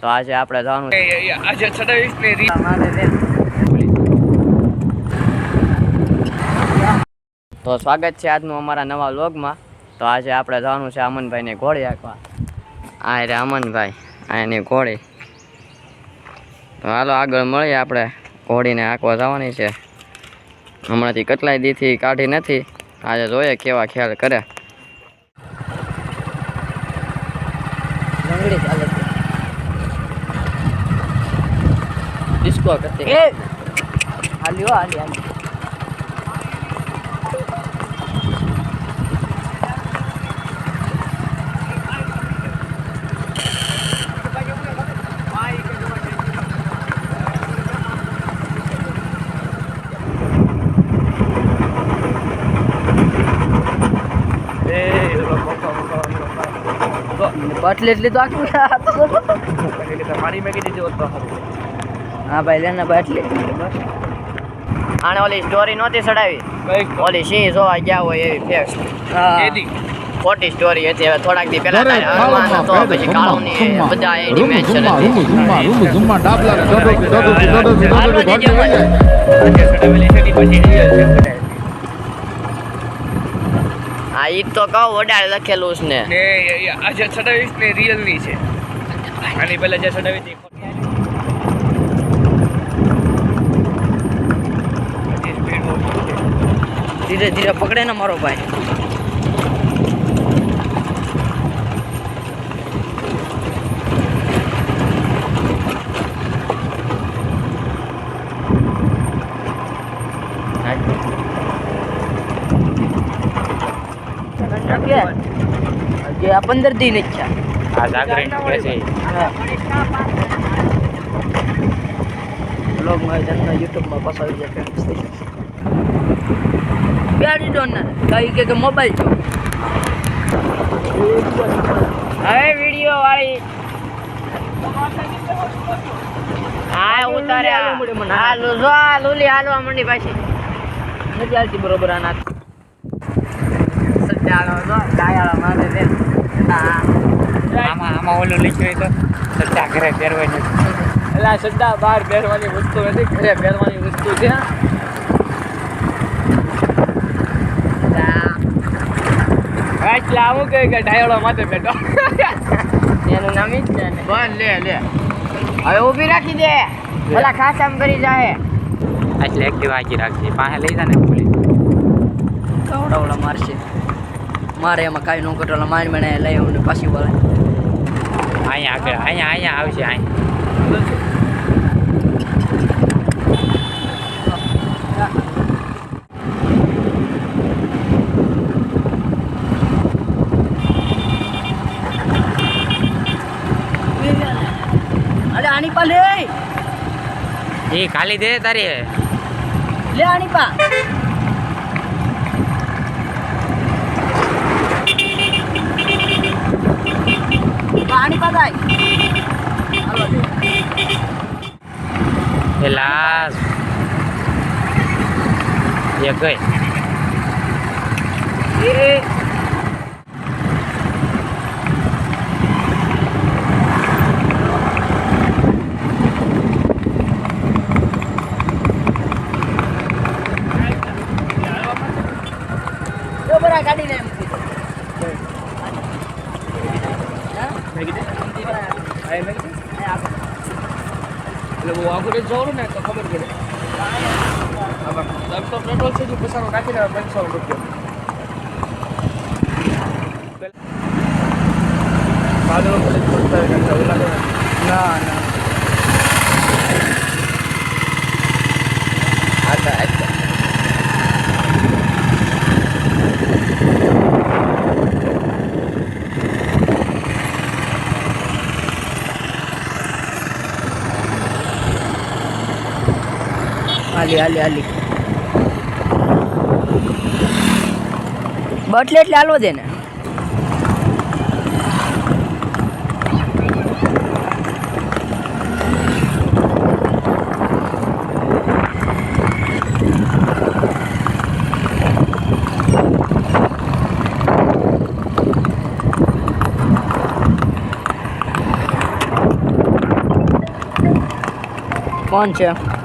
તો આજે આપણે જવાનું આજે છઠ્ઠાવીસ ને તો સ્વાગત છે આજનું અમારા નવા લોગમાં તો આજે આપણે જવાનું છે અમનભાઈને ઘોડી હાંકવા આ રે અમનભાઈ આ એની ઘોડી. તો હાલો આગળ મળીએ આપણે. ઘોડીને હાંકવા જવાની છે. હમણાંથી કેટલાય દીથી કાઢી નથી. આજે જોઈએ કેવા ખ્યાલ કરે. ડિસ્કો કરતી હાલ્યો હાલી હાલી બાટલી એટલી તો આખી પાણી મેકી દીધી હોત તો સારું. હા ભાઈ લેને બાટલી આને ઓલી સ્ટોરી નહોતી ચડાવી? ઓલી સિંહ જોવા ગયા હોય એવી ફેક્સ ખોટી સ્ટોરી હતી. હવે થોડાક દી પહેલા હતો પછી કાળુની બધા એની મેન્શન હતી. હા ઈ તો કહું વડાળ લખેલું છે ને. ને આજે છઠ્ઠાવીસ ને રિયલની છે. આની પહેલા જે છઠ્ઠાવીસની પછી speed ઓછી છે. ધીરે ધીરે પકડે ને મારો ભાઈ. આ પંદર દિન જ થયા આ જાગરણ છે? બ્લોગમાં યુટ્યુબમાં પસાવી જાય ફેમસ થઈ જશે. બેડી ને. કઈ કે કે મોબાઈલ છો હવે વીડિયો વાળી. હા ઉતારે. હા લુઝો આ લુલી હાલવા મંડી પાછી. નથી હાલતી બરોબર આના. સજાળો જો ડાયાળો મારે દે હા આમાં આમાં ઓલું લીખ્યું તો સચ્ચા ઘરે પહેરવાની એટલે સદ્દા બહાર પહેરવાની વસ્તુ નથી ઘરે પહેરવાની વસ્તુ છે. આવું કહે કે ડાયોડો માથે બેઠો એનું નામ જ છે ને બસ લે લે હવે ઊભી રાખી દે ઓલા ખાસ આમ કરી જાય એટલે એક્ટિવા આગી રાખજે પાસે લઈ જા ને પોલીસ કવડાવડા મારશે મારે એમાં કાંઈ ન કરો એટલે મારી મને લઈ આવું ને પાછી વળે અહીંયા આગળ અહીંયા અહીંયા આવશે અહીંયા અરે આની પા લે એ. ખાલી દે તારી લે આની પા. આની પા થાય હાલો દે એ ગઈ. એ. જો બરા ગાડી ને મૂકી દો. હા? આગળ. એટલે જવાનું ને તો ખબર પડે પેટ્રોલ છે જે પસારો નાખીને પંચસો રૂપિયો વાદળો પડે તો પડતા હોય કાંઈ ઓલા તો ના ના હાલી હાલી હાલી. બટલે એટલે હાલવા દે ને. કોણ છે.